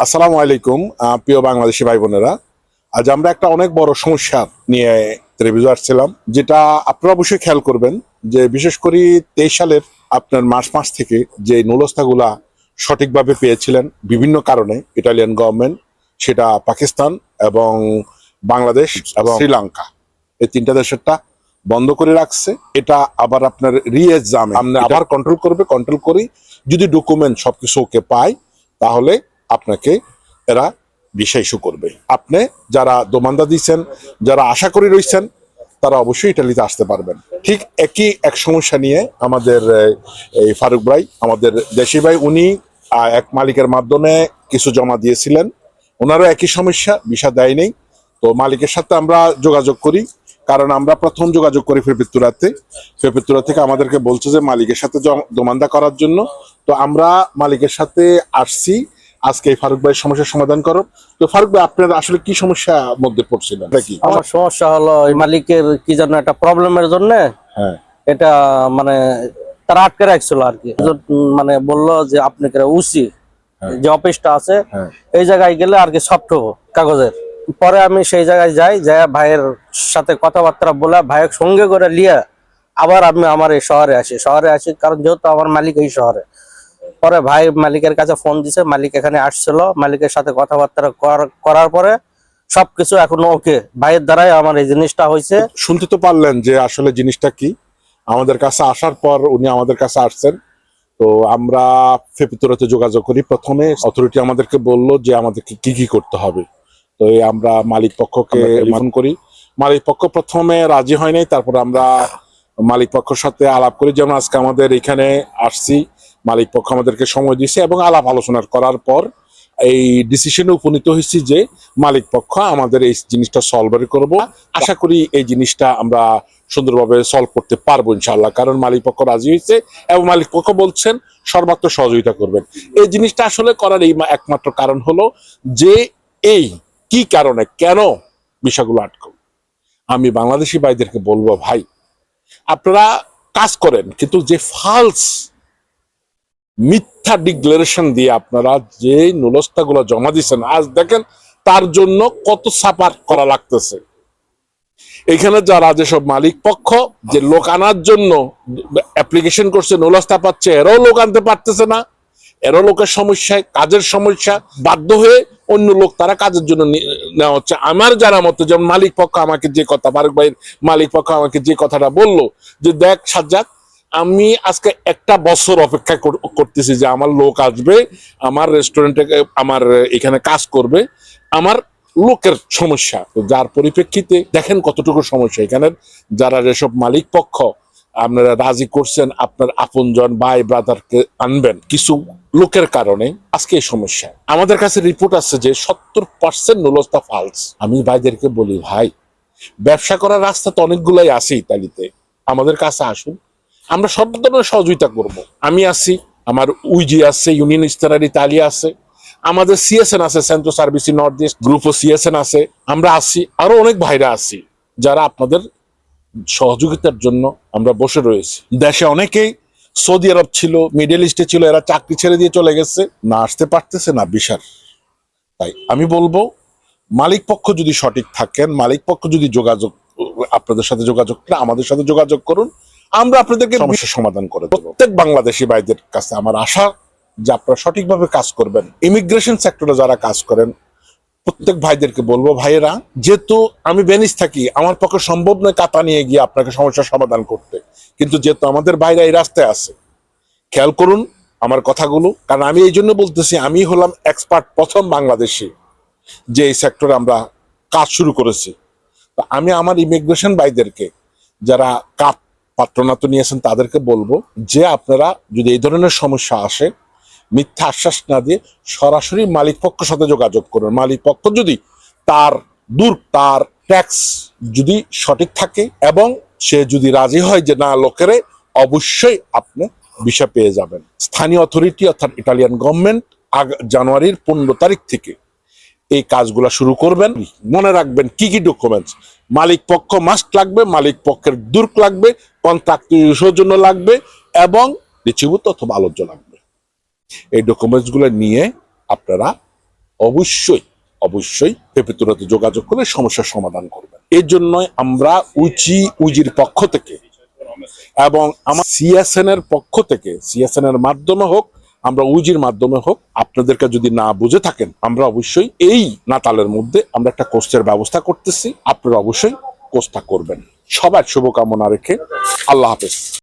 আসসালামু আলাইকুম প্রিয় বাংলাদেশি ভাই বোনেরা আজ আমরা একটা অনেক বড় সমস্যা নিয়ে রিভিউ আসছিলাম যেটা আপনারা অবশ্যই খেয়াল করবেন যে বিশেষ করে তেইশ সালের আপনার মার্চ মাস থেকে যে নুলস্থাগুলা সঠিকভাবে পেয়েছিলেন বিভিন্ন কারণে ইটালিয়ান গভর্নমেন্ট সেটা পাকিস্তান এবং বাংলাদেশ এবং শ্রীলঙ্কা এই তিনটা দেশেরটা বন্ধ করে রাখছে। এটা আবার আপনার রিএক্সামে আপনি আবার কন্ট্রোল করবে কন্ট্রোল করি যদি ডকুমেন্ট সবকিছু ওকে পায় তাহলে আপনাকে এরা ইস্যু করবে। আপনি যারা দোমান্দা দিচ্ছেন যারা আশা করে রয়েছেন, তারা অবশ্যই ইটালিতে আসতে পারবেন। ঠিক একই এক সমস্যা নিয়ে আমাদের এই ফারুক ভাই, আমাদের দেশি ভাই, উনি এক মালিকের মাধ্যমে কিছু জমা দিয়েছিলেন। ওনারও একই সমস্যা, ভিসা নেই। তো মালিকের সাথে আমরা যোগাযোগ করি, কারণ আমরা প্রথম যোগাযোগ করি ফেপিত্তুরাতে ফেপিত্তুরা থেকে আমাদেরকে বলছে যে, মালিকের সাথে দোমান্দা করার জন্য। তো আমরা মালিকের সাথে আসছি আজকে এই ফারুক ভাইয়ের সমস্যার সমাধান করো। তো ফারুক ভাই আপনার আসলে কি সমস্যা মধ্যে পড়ছিলেন? এটা কি? আমার সমস্যা হলো এই মালিকের কি যেন একটা প্রবলেমের জন্য হ্যাঁ। এটা মানে তারা আটকে রাখছিল আর কি। মানে বলল যে আপনি উসি হ্যাঁ। যে অফিসটা আছে হ্যাঁ। এই জায়গায় গেলে আর কি সফট হব কাগজের। পরে আমি সেই জায়গায় যাই যাই ভাইয়ের সাথে কথাবার্তা বলে ভাইয়ের সঙ্গে করে লিয়া আবার আমি আমার এই শহরে আসি। শহরে আসি কারণ যেহেতু আমার মালিক এই শহরে পরে ভাই মালিকের কাছে ফোন দিছে মালিক এখানে আসছিল মালিকের সাথে কথাবার্তা কর- করার পরে সবকিছু এখন ওকে ভাইয়ের দ্বারাই আমার এই জিনিসটা হয়েছে। শুনতে তো পারলেন যে আসলে জিনিসটা কি। আমাদের কাছে আসার পর উনি আমাদের কাছে আসছেন। তো আমরা ফেপিতরাতে যোগাযোগ করি। প্রথমে অথরিটি আমাদেরকে বলল যে আমাদেরকে কি কি করতে হবে। তো এই আমরা মালিক পক্ষকে ফোন করি। মালিক পক্ষ প্রথমে রাজি হয় নাই তারপর আমরা মালিক পক্ষের সাথে আলাপ করি। যেমন আজকে আমাদের এখানে আসছি মালিক পক্ষ আমাদেরকে সময় দিয়েছে এবং আলাপ আলোচনা করার পর এই ডিসিশনে উপনীত হয়েছি যে মালিক পক্ষ আমাদের এই জিনিসটা সলভ করব। আশা করি এই জিনিসটা আমরা সুন্দরভাবে সলভ করতে পারব ইনশাল্লাহ কারণ মালিক পক্ষ রাজি হয়েছে এবং মালিক পক্ষ বলছেন সর্বাত্মক সহযোগিতা করবেন। এই জিনিসটা আসলে করার এই একমাত্র কারণ হলো যে এই কি কারণে কেন বিষয়গুলো আটকো আমি বাংলাদেশি ভাইদেরকে বলব, ভাই, আপনারা কাজ করেন, কিন্তু যে ফালস মিথ্যা ডিক্লারেশন দিয়ে আপনারা যে নুলস্তাগুলো জমা দিচ্ছেন আজ দেখেন তার জন্য কত সাপার করা লাগতেছে। এখানে যারা যেসব মালিক পক্ষ, যে লোক আনার জন্য অ্যাপ্লিকেশন করছে, নুলস্তা পাচ্ছে, এরাও লোক আনতে পারতেছে না। এরও লোকের সমস্যায় কাজের সমস্যা, বাধ্য হয়ে অন্য লোক তারা কাজের জন্য নেওয়া হচ্ছে। আমার জানা মতো, যেমন মালিক পক্ষ আমাকে যে কথা ফারুক ভাইয়ের মালিক পক্ষ আমাকে যে কথাটা বলল, যে দেখ সাজ্জাদ আমি আজকে একটা বছর অপেক্ষা করতেছি যে আমার লোক আসবে, আমার রেস্টুরেন্টে আমার এখানে কাজ করবে। আমার লোকের সমস্যা, তো যার পরিপ্রেক্ষিতে দেখেন কতটুকু সমস্যা। এখানে যারা যেসব মালিক পক্ষ, আপনারা রাজি করছেন, আপনার আপনজন ভাই ব্রাদারকে আনবেন কিছু লোকের কারণে আজকে এই সমস্যা। আমাদের কাছে রিপোর্ট আছে যে সত্তর পার্সেন্ট নুলস্তা ফালস আমি ভাইদেরকে বলি, ভাই, ব্যবসা করার রাস্তা তো অনেকগুলাই আছে ইতালিতে আমাদের কাছে আসুন আমরা সব ধরনের সহযোগিতা করব। আমি আছি, আমার উইজি আছে, ইউনিয়ন ইস্তারার ইতালিয়া আছে, আমাদের সিএসএন আছে centro services north east group ও সিএসএন আছে, আমরা আছি, আরও অনেক ভাইরা আছি, যারা আপনাদের সহযোগিতার জন্য আমরা বসে রয়েছি। দেশে অনেকেই সৌদি আরব ছিল মিডল ইস্টে ছিল, এরা চাকরি ছেড়ে দিয়ে চলে গেছে, না আসতে পারতেছে, না বিশাল। তাই আমি বলব, মালিক পক্ষ যদি সঠিক থাকেন, মালিক পক্ষ যদি যোগাযোগ, আপনাদের সাথে যোগাযোগ করে আমাদের সাথে যোগাযোগ করুন আমরা আপনাদেরকে সমস্যার সমাধান করে দেবো। প্রত্যেক বাংলাদেশি ভাইদের কাছে আমার আশা যে আপনারা সঠিকভাবে কাজ করবেন। ইমিগ্রেশন সেক্টরে যারা কাজ করেন প্রত্যেক ভাইদেরকে বলব ভাইয়েরা যেহেতু আমি বেনিস থাকি আমার পক্ষে সম্ভব নয় কাতা নিয়ে গিয়ে আপনাকে সমস্যার সমাধান করতে। কিন্তু যেহেতু আমাদের ভাইরা এই রাস্তায় আছে খেয়াল করুন আমার কথাগুলো। কারণ আমি এই জন্য বলতেছি আমি হলাম এক্সপার্ট প্রথম বাংলাদেশি যে এই সেক্টরে আমরা কাজ শুরু করেছি। তো আমি আমার ইমিগ্রেশন ভাইদেরকে যারা কাপ পাত্রনাত নিয়েছেন তাদেরকে বলব যে আপনারা যদি এই ধরনের সমস্যা আসে, মিথ্যা আশ্বাস না দিয়ে সরাসরি মালিক পক্ষের সাথে যোগাযোগ করুন। মালিক পক্ষ যদি তার দূর, তার ট্যাক্স যদি সঠিক থাকে এবং সে যদি রাজি হয় যে না, লোকেরে অবশ্যই আপনি ভিসা পেয়ে যাবেন। স্থানীয় অথরিটি অর্থাৎ ইটালিয়ান গভর্নমেন্ট জানুয়ারির পনেরো তারিখ থেকে এই কাজগুলো শুরু করবেন। মনে রাখবেন, কি কি ডকুমেন্টস মালিক পক্ষ মাস্ট লাগবে, মালিক পক্ষের দুর্ক লাগবে কন্ট্রাক্ট জন্য লাগবে, এবং রিচিভূত অথবা আলোচ্য লাগবে। এই ডকুমেন্টসগুলো নিয়ে আপনারা অবশ্যই অবশ্যই পেপিতুরাতে যোগাযোগ করে সমস্যার সমাধান করবেন। এর জন্যই আমরা উচি, উজির পক্ষ থেকে এবং আমার সিএসএন এর পক্ষ থেকে সিএসএন এর মাধ্যমে হোক আমরা উইজির মাধ্যমে হোক, আপনাদেরকে যদি না বুঝে থাকেন, আমরা অবশ্যই এই নাতালের মধ্যে আমরা একটা কোর্সের ব্যবস্থা করতেছি। আপনারা অবশ্যই কোর্সটা করবেন। সবার শুভকামনা রেখে আল্লাহ হাফেজ।